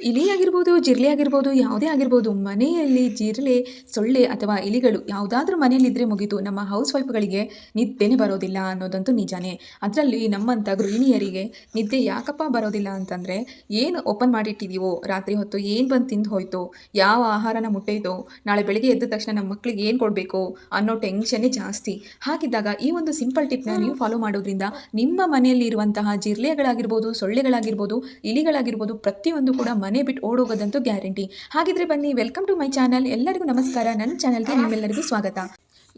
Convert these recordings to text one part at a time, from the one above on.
ಇಲಿ ಆಗಿರ್ಬೋದು ಜಿರಳೆ ಆಗಿರ್ಬೋದು, ಯಾವುದೇ ಆಗಿರ್ಬೋದು, ಮನೆಯಲ್ಲಿ ಜಿರಳೆ ಸೊಳ್ಳೆ ಅಥವಾ ಇಲಿಗಳು ಯಾವುದಾದ್ರೂ ಮನೆಯಲ್ಲಿದ್ದರೆ ಮುಗಿತು. ನಮ್ಮ ಹೌಸ್ ವೈಫ್ಗಳಿಗೆ ನಿದ್ದೆನೇ ಬರೋದಿಲ್ಲ ಅನ್ನೋದಂತೂ ನಿಜಾನೇ. ಅದರಲ್ಲಿ ನಮ್ಮಂಥ ಗೃಹಿಣಿಯರಿಗೆ ನಿದ್ದೆ ಯಾಕಪ್ಪ ಬರೋದಿಲ್ಲ ಅಂತಂದರೆ, ಏನು ಓಪನ್ ಮಾಡಿಟ್ಟಿದ್ದೀವೋ ರಾತ್ರಿ ಹೊತ್ತು ಏನು ಬಂದು ತಿಂದು ಹೋಯ್ತು, ಯಾವ ಆಹಾರನ ಮುಟ್ಟೈತೋ, ನಾಳೆ ಬೆಳಿಗ್ಗೆ ಎದ್ದ ತಕ್ಷಣ ನಮ್ಮ ಮಕ್ಕಳಿಗೆ ಏನು ಕೊಡಬೇಕು ಅನ್ನೋ ಟೆನ್ಷನ್ನೇ ಜಾಸ್ತಿ. ಹಾಗಿದ್ದಾಗ ಈ ಒಂದು ಸಿಂಪಲ್ ಟಿಪ್ನ ನೀವು ಫಾಲೋ ಮಾಡೋದ್ರಿಂದ ನಿಮ್ಮ ಮನೆಯಲ್ಲಿ ಇರುವಂತಹ ಜಿರಳೆಗಳಾಗಿರ್ಬೋದು ಸೊಳ್ಳೆಗಳಾಗಿರ್ಬೋದು, ಇಲಿಗಳಾಗಿರ್ಬೋದು ಪ್ರತಿಯೊಂದು ಕೂಡ ಮನೆ ಬಿಟ್ಟು ಓಡೋಗೋದಂತೂ ಗ್ಯಾರಂಟಿ. ಹಾಗಿದ್ರೆ ಬನ್ನಿ ವೆಲ್ಕಮ್ ಟು ಮೈ ಚಾನಲ್ ಎಲ್ಲರಿಗೂ ನಮಸ್ಕಾರ. ನನ್ನ ಚಾನಲ್ಗೆ ನಿಮ್ಮೆಲ್ಲರಿಗೂ ಸ್ವಾಗತ.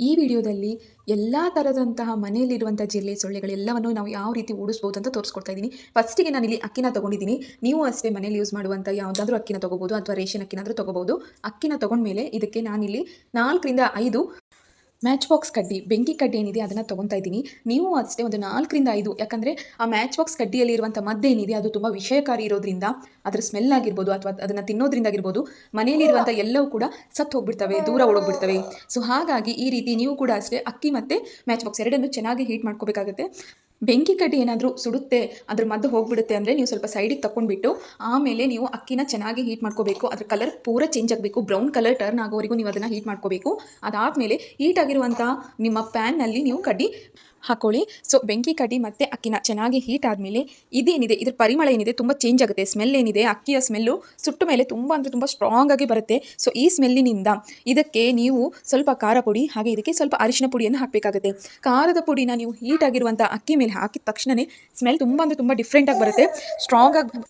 ಈ ವಿಡಿಯೋದಲ್ಲಿ ಎಲ್ಲ ಥರದಂತಹ ಮನೆಯಲ್ಲಿರುವಂಥ ಜಿಲ್ಲೆ ಸೊಳ್ಳೆಗಳೆಲ್ಲವನ್ನು ನಾವು ಯಾವ ರೀತಿ ಓಡಿಸ್ಬೋದು ಅಂತ ತೋರಿಸ್ಕೊಡ್ತಾ ಇದ್ದೀನಿ. ಫಸ್ಟಿಗೆ ನಾನು ಇಲ್ಲಿ ಅಕ್ಕಿನ ತೊಗೊಂಡಿದ್ದೀನಿ. ನೀವು ಅಷ್ಟೇ ಮನೇಲಿ ಯೂಸ್ ಮಾಡುವಂಥ ಯಾವುದಾದ್ರೂ ಅಕ್ಕಿನ ತೊಗೋಬೋದು ಅಥವಾ ರೇಷನ್ ಅಕ್ಕಿನಾದರೂ ತೊಗೋಬೋದು. ಅಕ್ಕಿನ ತೊಗೊಂಡ್ಮೇಲೆ ಇದಕ್ಕೆ ನಾನಿಲ್ಲಿ ನಾಲ್ಕರಿಂದ ಐದು ಮ್ಯಾಚ್ ಬಾಕ್ಸ್ ಕಡ್ಡಿ, ಬೆಂಕಿ ಕಡ್ಡಿ ಏನಿದೆ ಅದನ್ನು ತೊಗೊತಾ ಇದ್ದೀನಿ. ನೀವು ಅಷ್ಟೇ ಒಂದು ನಾಲ್ಕರಿಂದ ಐದು, ಯಾಕಂದರೆ ಆ ಮ್ಯಾಚ್ ಬಾಕ್ಸ್ ಕಡ್ಡಿಯಲ್ಲಿ ಇರುವಂಥ ಮದ್ದು ಏನಿದೆ ಅದು ತುಂಬ ವಿಷಯಕಾರಿ ಇರೋದ್ರಿಂದ ಅದರ ಸ್ಮೆಲ್ ಆಗಿರ್ಬೋದು ಅಥವಾ ಅದನ್ನು ತಿನ್ನೋದ್ರಿಂದ ಆಗಿರ್ಬೋದು ಮನೆಯಲ್ಲಿರುವಂಥ ಎಲ್ಲವೂ ಕೂಡ ಸತ್ತು ಹೋಗ್ಬಿಡ್ತವೆ, ದೂರ ಓಡೋಗ್ಬಿಡ್ತವೆ. ಸೊ ಹಾಗಾಗಿ ಈ ರೀತಿ ನೀವು ಕೂಡ ಅಷ್ಟೇ ಅಕ್ಕಿ ಮತ್ತು ಮ್ಯಾಚ್ ಬಾಕ್ಸ್ ಎರಡನ್ನೂ ಚೆನ್ನಾಗಿ ಹೀಟ್ ಮಾಡ್ಕೋಬೇಕಾಗುತ್ತೆ. ಬೆಂಕಿ ಕಡ್ಡಿ ಏನಾದರೂ ಸುಡುತ್ತೆ, ಅದ್ರ ಮದ್ದು ಹೋಗಿಬಿಡುತ್ತೆ ಅಂದರೆ ನೀವು ಸ್ವಲ್ಪ ಸೈಡಿಗೆ ತಗೊಂಡ್ಬಿಟ್ಟು ಆಮೇಲೆ ನೀವು ಅಕ್ಕಿನ ಚೆನ್ನಾಗಿ ಹೀಟ್ ಮಾಡ್ಕೋಬೇಕು. ಅದ್ರ ಕಲರ್ ಪೂರ ಚೇಂಜ್ ಆಗಬೇಕು. ಬ್ರೌನ್ ಕಲರ್ ಟರ್ನ್ ಆಗೋವರೆಗೂ ನೀವು ಅದನ್ನು ಹೀಟ್ ಮಾಡ್ಕೋಬೇಕು. ಅದಾದಮೇಲೆ ಹೀಟ್ ಆಗಿರುವಂಥ ನಿಮ್ಮ ಪ್ಯಾನ್ನಲ್ಲಿ ನೀವು ಕಡ್ಡಿ ಹಾಕೊಳ್ಳಿ. ಸೊ ಬೆಂಕಿ ಕಡ್ಡಿ ಮತ್ತು ಅಕ್ಕಿನ ಚೆನ್ನಾಗಿ ಹೀಟ್ ಆದಮೇಲೆ ಇದೇನಿದೆ? ಇದ್ರ ಪರಿಮಳ ಏನಿದೆ? ತುಂಬ ಚೇಂಜ್ ಆಗುತ್ತೆ. ಸ್ಮೆಲ್ ಏನಿದೆ? ಅಕ್ಕಿಯ ಸ್ಮೆಲ್ಲು ಸುಟ್ಟ ಮೇಲೆ ತುಂಬ ಅಂದರೆ ತುಂಬ ಸ್ಟ್ರಾಂಗ್ ಆಗಿ ಬರುತ್ತೆ. ಸೊ ಈ ಸ್ಮೆಲ್ಲಿನಿಂದ ಇದಕ್ಕೆ ನೀವು ಸ್ವಲ್ಪ ಖಾರ ಪುಡಿ, ಹಾಗೆ ಇದಕ್ಕೆ ಸ್ವಲ್ಪ ಅರಿಶಿನ ಪುಡಿಯನ್ನು ಹಾಕಬೇಕಾಗುತ್ತೆ. ಖಾರದ ಪುಡಿನ ನೀವು ಹೀಟ್ ಆಗಿರುವಂಥ ಅಕ್ಕಿ ಮೇಲೆ ಹಾಕಿದ ತಕ್ಷಣವೇ ಸ್ಮೆಲ್ ತುಂಬ ಅಂದರೆ ತುಂಬ ಡಿಫ್ರೆಂಟಾಗಿ ಬರುತ್ತೆ. ಸ್ಟ್ರಾಂಗ್ ಆಗಿ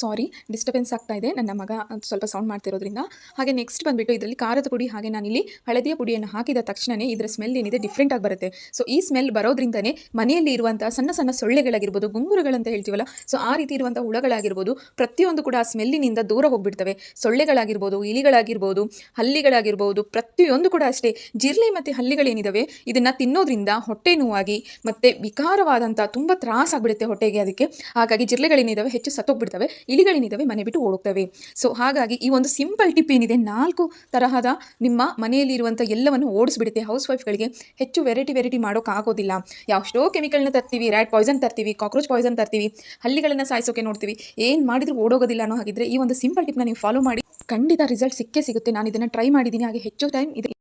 ಸಾರಿ ಡಿಸ್ಟರ್ಬೆನ್ಸ್ ಆಗ್ತಾ ಇದೆ. ನನ್ನ ಮಗ ಸ್ವಲ್ಪ ಸೌಂಡ್ ಮಾಡ್ತಿರೋದ್ರಿಂದ. ಹಾಗೆ ನೆಕ್ಸ್ಟ್ ಬಂದುಬಿಟ್ಟು ಇದರಲ್ಲಿ ಖಾರದ ಪುಡಿ, ಹಾಗೆ ನಾನಿಲ್ಲಿ ಹಳದಿಯ ಪುಡಿಯನ್ನು ಹಾಕಿದ ತಕ್ಷಣವೇ ಇದರ ಸ್ಮೆಲ್ ಏನಿದೆ ಡಿಫ್ರೆಂಟಾಗಿ ಬರುತ್ತೆ. ಸೊ ಈ ಸ್ಮೆಲ್ ಬರೋದ್ರಿಂದನೇ ಮನೆಯಲ್ಲಿ ಇರುವಂಥ ಸಣ್ಣ ಸಣ್ಣ ಸೊಳ್ಳೆಗಳಾಗಿರ್ಬೋದು, ಗುಂಗುರುಗಳಂತ ಹೇಳ್ತೀವಲ್ಲ ಸೊ ಆ ರೀತಿ ಇರುವಂಥ ಹುಳಗಳಾಗಿರ್ಬೋದು, ಪ್ರತಿಯೊಂದು ಕೂಡ ಆ ಸ್ಮೆಲ್ಲಿನಿಂದ ದೂರ ಹೋಗ್ಬಿಡ್ತವೆ. ಸೊಳ್ಳೆಗಳಾಗಿರ್ಬೋದು, ಇಲಿಗಳಾಗಿರ್ಬೋದು, ಹಲ್ಲಿಗಳಾಗಿರ್ಬೋದು, ಪ್ರತಿಯೊಂದು ಕೂಡ ಅಷ್ಟೇ. ಜಿರ್ಲೆ ಮತ್ತು ಹಲ್ಲಿಗಳೇನಿದಾವೆ, ಇದನ್ನು ತಿನ್ನೋದ್ರಿಂದ ಹೊಟ್ಟೆ ನೋವಾಗಿ ಮತ್ತು ವಿಕಾರವಾದಂಥ ತುಂಬ ತ್ರಾಸಾಗ್ಬಿಡುತ್ತೆ ಹೊಟ್ಟೆಗೆ ಅದಕ್ಕೆ. ಹಾಗಾಗಿ ಜಿರ್ಲೆಗಳೇನಿದಾವೆ ಹೆಚ್ಚು ಸತ್ತೋಗ್ಬಿಡ್ತವೆ. ಇಲಿಗಳೇನಿದಾವೆ ಮನೆ ಬಿಟ್ಟು ಓಡೋಗ್ತವೆ. ಸೊ ಹಾಗಾಗಿ ಈ ಒಂದು ಸಿಂಪಲ್ ಟಿಪ್ ಏನಿದೆ, ನಾಲ್ಕು ತರಹದ ನಿಮ್ಮ ಮನೆಯಲ್ಲಿ ಇರುವಂಥ ಎಲ್ಲವನ್ನು ಓಡಿಸ್ಬಿಡುತ್ತೆ. ಹೌಸ್ ವೈಫ್ಗಳಿಗೆ ಹೆಚ್ಚು ವೆರೈಟಿ ವೆರೈಟಿ ಮಾಡೋಕ್ಕಾಗೋದಿಲ್ಲ. ಯಾವಷ್ಟೋ ಕೆಮಿಕಲ್ನ ತರ್ತೀವಿ ರ್ಯಾಟ್ ಪಾಯ್ಸನ್ ತರ್ತೀವಿ ಕಾಕ್ರೋಚ್ ಪಾಯ್ಸನ್ ತರ್ತೀವಿ, ಹಲ್ಲಿಗಳನ್ನು ಸಾಯಿಸೋಕೆ ನೋಡ್ತೀವಿ. ಏನು ಮಾಡಿದ್ರು ಓಡೋಗೋದಿಲ್ಲ ಅನ್ನೋ ಹಾಗಿದ್ರೆ ಈ ಒಂದು ಸಿಂಪಲ್ ಟಿಪ್ನ ನೀವು ಫಾಲೋ ಮಾಡಿ, ಖಂಡಿತ ರಿಸಲ್ಟ್ ಸಿಕ್ಕೇ ಸಿಗುತ್ತೆ. ನಾನು ಇದನ್ನು ಟ್ರೈ ಮಾಡಿದ್ದೀನಿ. ಹಾಗೆ ಹೆಚ್ಚು ಟೈಮ್ ಇದು.